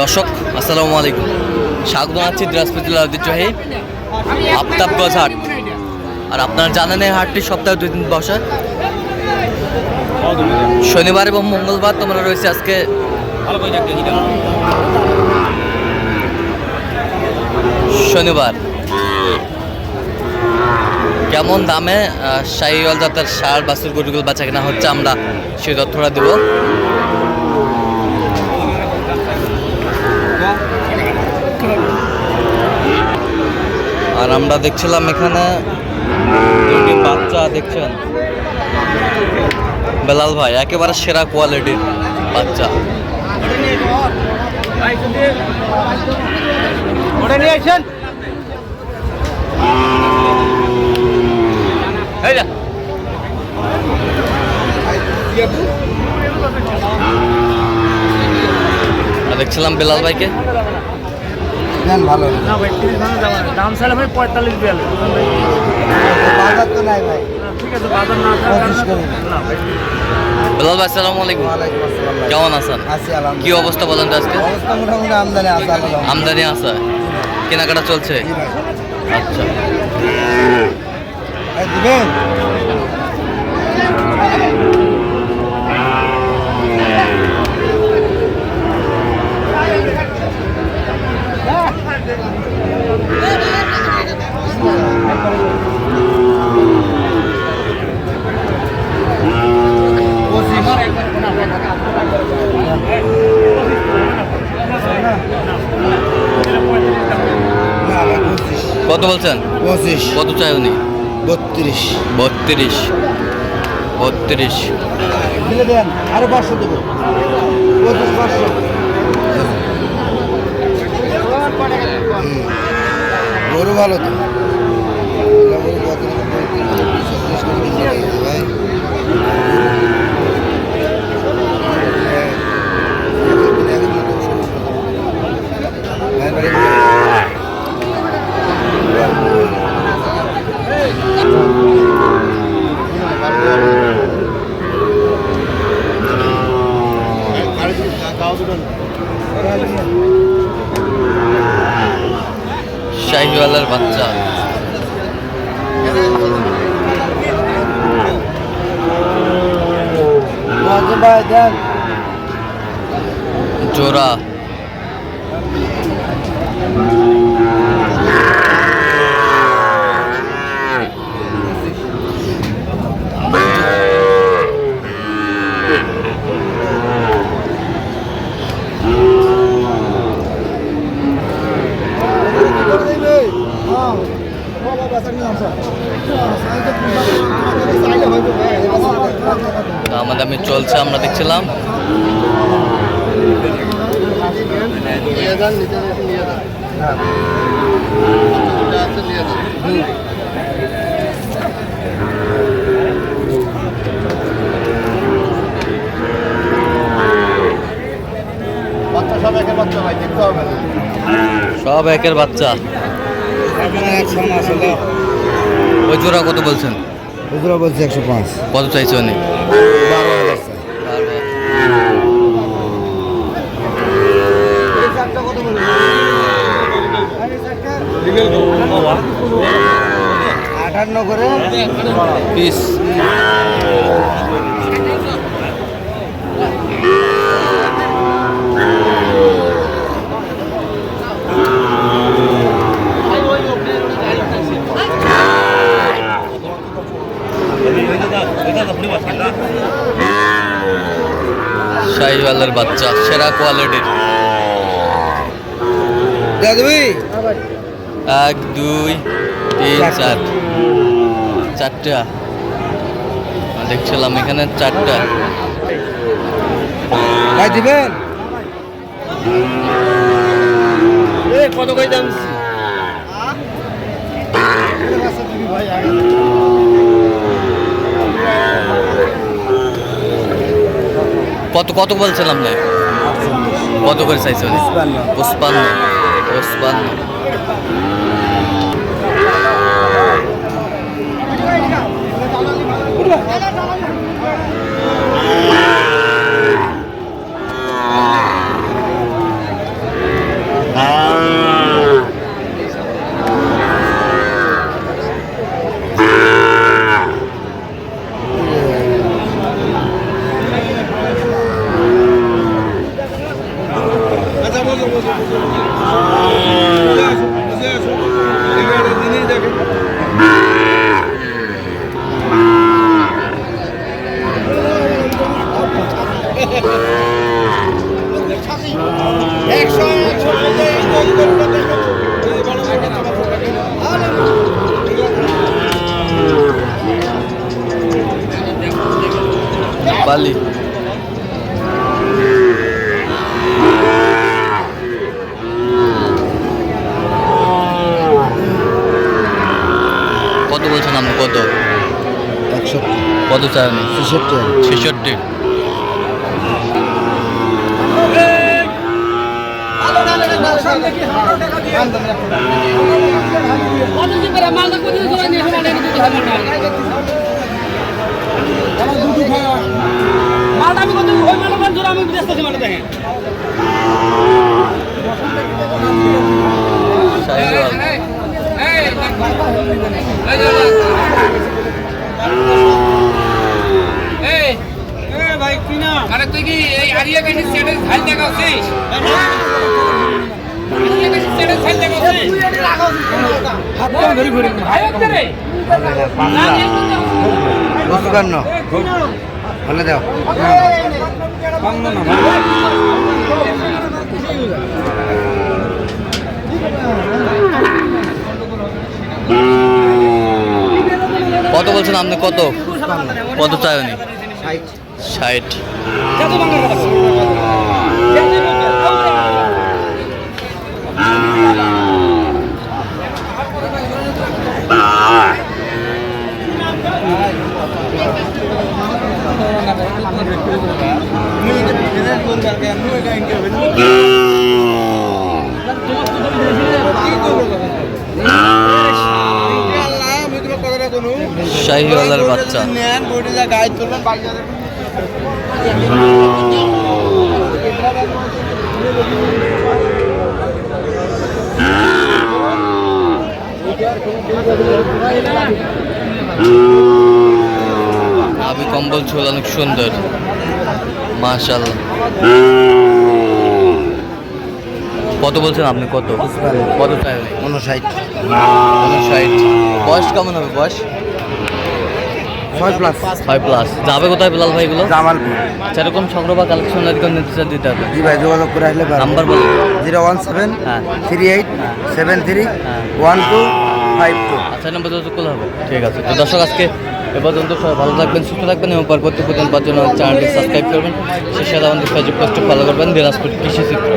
দর্শক, আসসালামু আলাইকুম। স্বাগত জানাচ্ছি দিনাজপুর জেলার ঐতিহ্যবাহী আফতাবগঞ্জ হাট। আর আপনারা জানেন এই হাটটি সপ্তাহে দুই দিন বসে। শনিবার এবং মঙ্গলবার তোমরা রয়েছে আজকে। শনিবার। কেমন দামে শাহিওয়াল জাতের সার বাসুর গরুগুলো বাচ্চা কেনা হচ্ছে আমরা সেই তথ্যটা দেবো। আমরা দেখছিলাম এখানে দুটি বাচ্চা দেখছেন? বেলাল ভাই একেবারে সেরা কোয়ালিটির বাচ্চা। দেখছিলাম বেলাল ভাইকে। নেন ভালো। না ভাই তিরিশ ভাঙা যাবে না। দাম চাইলে ভাই পঁয়তাল্লিশ বিয়াল্লিশ। বাজার তো নাই ভাই। ঠিক আছে বাজার না থাকার পঁচিশ কারণে- করে। না ভাই। বেলাল ভাই আসসালামু আলাইকুম। ওয়ালাইকুম কেমন আছেন? আছি কি অবস্থা বলেন তো আজকে? অবস্থা আমদানি আছে আমদানি আছে কেনাকাটা চলছে? আচ্ছা। দিবেন? কত বলছেন? পঁচিশ। কত চাই উনি? বত্রিশ। বত্রিশ। বত্রিশ। দেন আরও পাঁচশো দেবো। পঁচিশ পাঁচশো। হুম। গরু ভালো তো শাহিওয়ালের বাচ্চা ভাই দেন জোড়া আমাদের আমি চলছে আমরা দেখছিলাম। সব একের বাচ্চা। ওই জোড়া কত বলছেন? খুচরা বলছি একশো পাঁচ। কত চাইছে চাই। আটান্ন করে। পিস শাহিওয়ালের বাচ্চা সেরা কোয়ালিটির। এক দুই তিন চার। চারটা। দেখছিলাম এখানে চারটা। ভাই দিবেন? কত করে দাম কত কত বলছিলাম না কত করে চাইছে উনি পুষ্পান্ন পুষ্পান্ন বালি। কত বলছেন আপনি? কত? একশো কত চান? ছেষট্টি। ছেষট্টি। মালদা কোথায় মালটা আমি কত ওই মালটা জোড়া? আমি বেচতেছি মালটা দেখেন। ভাই না আরে তুই কি এই আরিয়া কাছে সেটের ফাইল দেখাচ্ছিস? আরিয়া কাছে সেটের ফাইল দেখাচ্ছিস? ভাই হচ্ছে রে। পঁচপান্ন ভালো দাও। কত বলছেন আপনি? কত? কত চাইনি ষাট। শাহিওয়ালের বাচ্চা। আমি কম্বল ঝোল অনেক সুন্দর। মাশাল কত বলছেন আপনি? কত? কত চাই? উনষাট ষাট বয়স কেমন হবে? বয়স? ছয় প্লাস ফাইভ প্লাস যাবে কোথায় বিলাল ভাই এগুলো? জামালপুর। সেরকম সংগ্রহ বা কালেকশন যদি দিতে হবে। জি ভাই যোগাযোগ করে আসলে নাম্বার বলুন। জিরো ওয়ান সেভেন হ্যাঁ। থ্রি এইট সেভেন থ্রি হ্যাঁ। One two five two. আচ্ছা নাম্বার যোগাযোগ করলে হবে। ঠিক আছে। তো দর্শক আজকে এ পর্যন্ত সবাই ভালো থাকবেন, সুস্থ থাকবেন এবং পরবর্তী পর্যন্ত জন্য চ্যানেলটি সাবস্ক্রাইব করবেন। সাথে আমাদের ফেসবুক পোস্টে ফলো করবেন, দিনাজপুর কৃষি চিত্র।